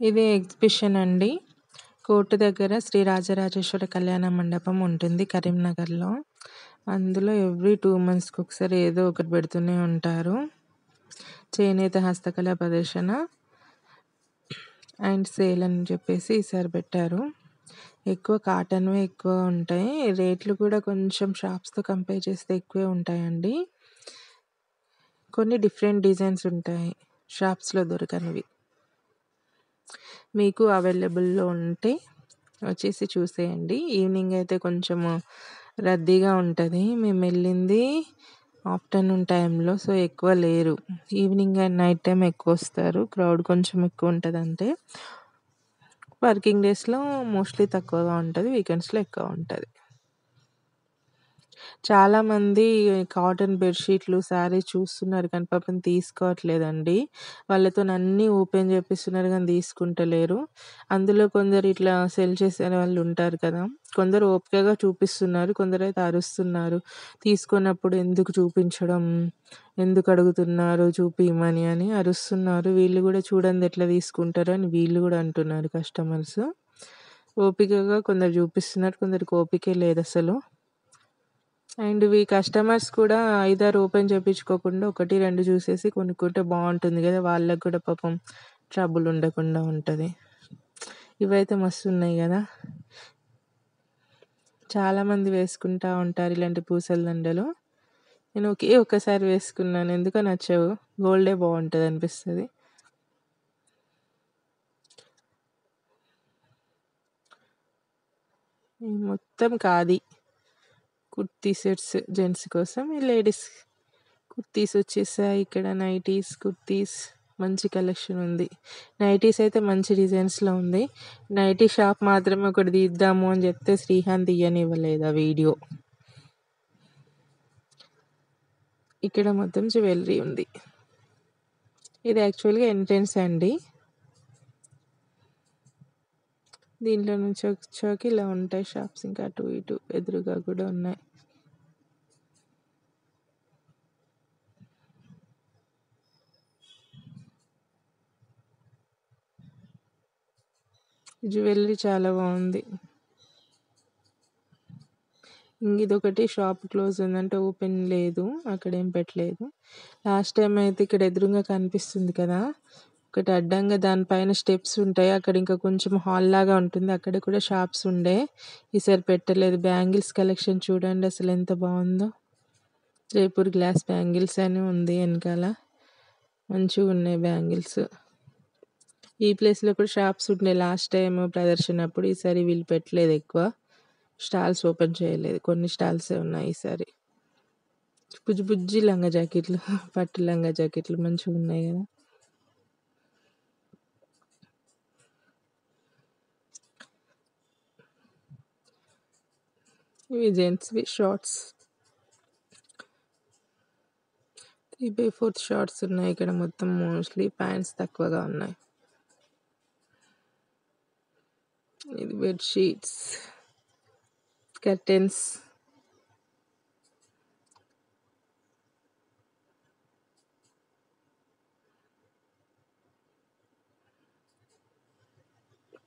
ఇది ఎగ్జిబిషన్ అండి. కోర్టు దగ్గర శ్రీ రాజరాజేశ్వర కళ్యాణ మండపం ఉంటుంది కరీంనగర్‌లో. అందులో ఎవ్రీ టూ మంత్స్‌కి ఒకసారి ఏదో ఒకటి పెడుతూనే ఉంటారు. చేనేత హస్తకళ ప్రదర్శన అండ్ సేల్ అని చెప్పేసి ఈసారి పెట్టారు. ఎక్కువ కాటన్‌వే ఎక్కువ ఉంటాయి. రేట్లు కూడా కొంచెం షాప్స్‌తో కంపేర్ చేస్తే ఎక్కువే ఉంటాయండి. కొన్ని డిఫరెంట్ డిజైన్స్ ఉంటాయి. షాప్స్‌లో దొరకనివి. మీకు అవైలబుల్‌లో ఉంటే వచ్చేసి చూసేయండి. ఈవినింగ్ అయితే కొంచెము రద్దీగా ఉంటుంది మేము వెళ్ళింది ఆఫ్టర్‌నూన్ టైంలో. సో, ఎక్కువ లేరు. ఈవినింగ్ అండ్ నైట్ టైం ఎక్కువ వస్తారు క్రౌడ్ కొంచెం ఎక్కువ ఉంటుంది అంటే వర్కింగ్ డేస్‌లో మోస్ట్‌లీ తక్కువగా ఉంటుంది వీకెండ్స్‌లో ఎక్కువ ఉంటుంది చాలామంది కాటన్ బెడ్‌షీట్‌లు, శారీస్ చూస్తున్నారు కానీ పాపం తీసుకోవట్లేదండి. వాళ్ళతోని అన్నీ ఓపెన్ చేపిస్తున్నారు గానీ తీసుకుంటలేరు. అందులో కొందరు ఇట్లా సెల్ చేసేవాళ్ళు ఉంటారు కదా! కొందరు ఓపికగా చూపిస్తున్నారు. కొందరైతే అరుస్తున్నారు. తీసుకున్నప్పుడు ఎందుకు చూపించడం? ఎందుకు అడుగుతున్నారు చూపియమని అని అరుస్తున్నారు. వీళ్ళు కూడా చూడండి ఎట్లా తీసుకుంటారో అని వీళ్ళు కూడా అంటున్నారు కస్టమర్స్. ఓపికగా కొందరు చూపిస్తున్నారు. కొందరికి ఓపికే లేదసలు. అండ్ ఇవి కస్టమర్స్ కూడా 5, 6 ఓపెన్ చేపించుకోకుండా 1, 2 చూసేసి కొనుక్కుంటే బాగుంటుంది కదా! వాళ్ళకి కూడా పాపం ట్రబుల్ ఉండకుండా ఉంటుంది ఇవైతే మస్తున్నాయి కదా! చాలామంది వేసుకుంటా ఉంటారు ఇలాంటి పూసల దండలు. నేను ఒకే ఒక్కసారి వేసుకున్నాను. ఎందుకో నచ్చవు. గోల్డే బాగుంటుంది అనిపిస్తుంది మొత్తం కాది కుర్తీ సెట్స్ జెంట్స్ కోసం. ఈ లేడీస్ కుర్తీస్ వచ్చేసాయి. ఇక్కడ నైటీస్, కుర్తీస్ మంచి కలెక్షన్ ఉంది. నైటీస్ అయితే మంచి డిజైన్స్‌లో ఉంది. నైటీ షాప్ మాత్రమే ఒకటి తీద్దాము అని చెప్తే శ్రీహాన్ తీయనివ్వలేదు ఆ వీడియో. ఇక్కడ మొత్తం జ్యువెలరీ ఉంది. ఇది యాక్చువల్‌గా ఎంట్రెన్స్ అండి. దీంట్లో నుంచి వచ్చాక ఇలా ఉంటాయి షాప్స్. ఇంకా అటు ఇటు ఎదురుగా కూడా ఉన్నాయి. జ్యువెల్లరీ చాలా బాగుంది ఇదొకటి షాప్ క్లోజ్ ఉందంటే ఓపెన్ లేదు. అక్కడ ఏం పెట్టలేదు. లాస్ట్ టైం అయితే ఇక్కడ ఎదురుగా కనిపిస్తుంది కదా! ఒకటి అడ్డంగా దానిపైన స్టెప్స్ ఉంటాయి. అక్కడ ఇంకా కొంచెం హాల్‌లాగా ఉంటుంది. అక్కడ కూడా షాప్స్ ఉండే. ఈసారి పెట్టలేదు. బ్యాంగిల్స్ కలెక్షన్ చూడండి అసలు ఎంత బాగుందో జైపూర్ గ్లాస్ బ్యాంగిల్స్ అని ఉంది వెనకాల మంచిగా ఉన్నాయి బ్యాంగిల్స్. ఈ ప్లేస్‌లో కూడా షాప్స్ ఉండే లాస్ట్ టైమ్ ప్రదర్శనప్పుడు. ఈసారి వీళ్ళు పెట్టలేదు ఎక్కువ. స్టాల్స్ ఓపెన్ చేయలేదు. కొన్ని స్టాల్సే ఉన్నాయి ఈసారి. బుజ్జి బుజ్జి లంగా జాకెట్లు, పట్టు లంగా జాకెట్లు మంచిగా ఉన్నాయి కదా! ఇవి జెంట్స్‌వి షార్ట్స్. 3/4 షార్ట్స్ ఉన్నాయి. ఇక్కడ మొత్తం మోస్ట్‌లీ ప్యాంట్స్ తక్కువగా ఉన్నాయి. ఇది bed sheets. Curtains.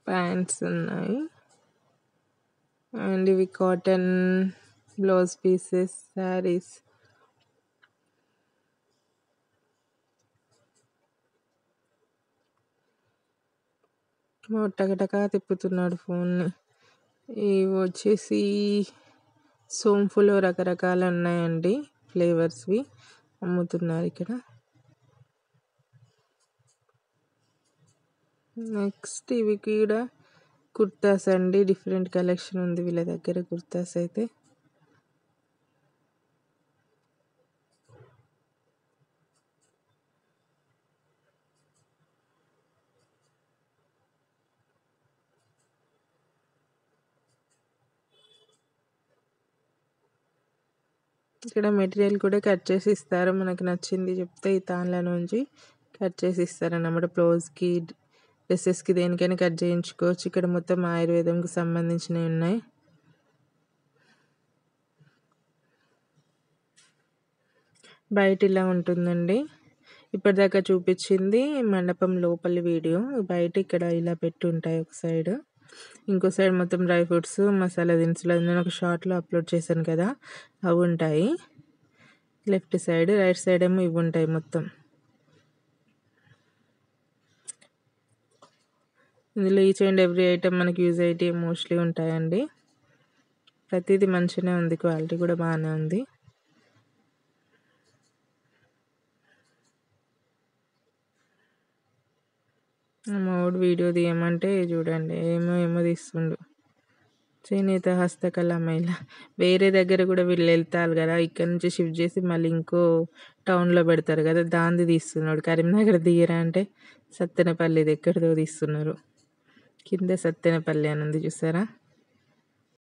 Pants and. And ఇవి కాటన్ బ్లౌజ్ పీసెస్, శారీస్. వాడు టకటకా తిప్పుతున్నాడు ఫోన్‌ని. ఇవి వచ్చేసి సోంపులో రకరకాలు ఉన్నాయండి. ఫ్లేవర్స్‌వి అమ్ముతున్నారు ఇక్కడ. నెక్స్ట్ ఇవి కూడా కుర్తాస్ అండి. డిఫరెంట్ కలెక్షన్ ఉంది వీళ్ళ దగ్గర కుర్తాస్ అయితే. ఇక్కడ మెటీరియల్ కూడా కట్ చేసి ఇస్తారు. మనకు నచ్చింది చెప్తే ఈ తాన్ల నుంచి కట్ చేసి ఇస్తారన్నమాట. బ్లౌజ్‌కి, డ్రెసెస్‌కి దేనికైనా కట్ చేయించుకోవచ్చు. ఇక్కడ మొత్తం ఆయుర్వేదంకి సంబంధించినవి ఉన్నాయి. బయట ఇలా ఉంటుందండి. ఇప్పటిదాకా చూపించింది మండపం లోపలి వీడియో బయట ఇక్కడ ఇలా పెట్టి ఉంటాయి ఒక సైడ్ ఇంకో సైడ్ మొత్తం డ్రై ఫ్రూట్స్ మసాలా దినుసులు నేను ఒక షార్ట్లో అప్లోడ్ చేశాను కదా అవి ఉంటాయి లెఫ్ట్ సైడ్ రైట్ సైడ్ ఏమో ఇవి ఉంటాయి మొత్తం ఇందులో ఈచ్ అండ్ ఎవ్రీ ఐటెం మనకి యూజ్ అయితే మోస్ట్లీ ఉంటాయండి. ప్రతిదీ మంచిగానే ఉంది క్వాలిటీ కూడా బాగానే ఉంది. మోడ్ వీడియో తీయమంటే చూడండి ఏమో ఏమో తీస్తుండు. చేనేత హస్తకళ మహిళ వేరే దగ్గర కూడా వీళ్ళు వెళ్తారు కదా ఇక్కడ నుంచి షిఫ్ట్ చేసి మళ్ళీ ఇంకో టౌన్లో పెడతారు కదా దాంది తీస్తున్నాడు. కరీంనగర్ తీయరా అంటే సత్తెనపల్లిది ఎక్కడిదో తీస్తున్నారు. కింద సత్తెనపల్లి అని ఉంది చూసారా?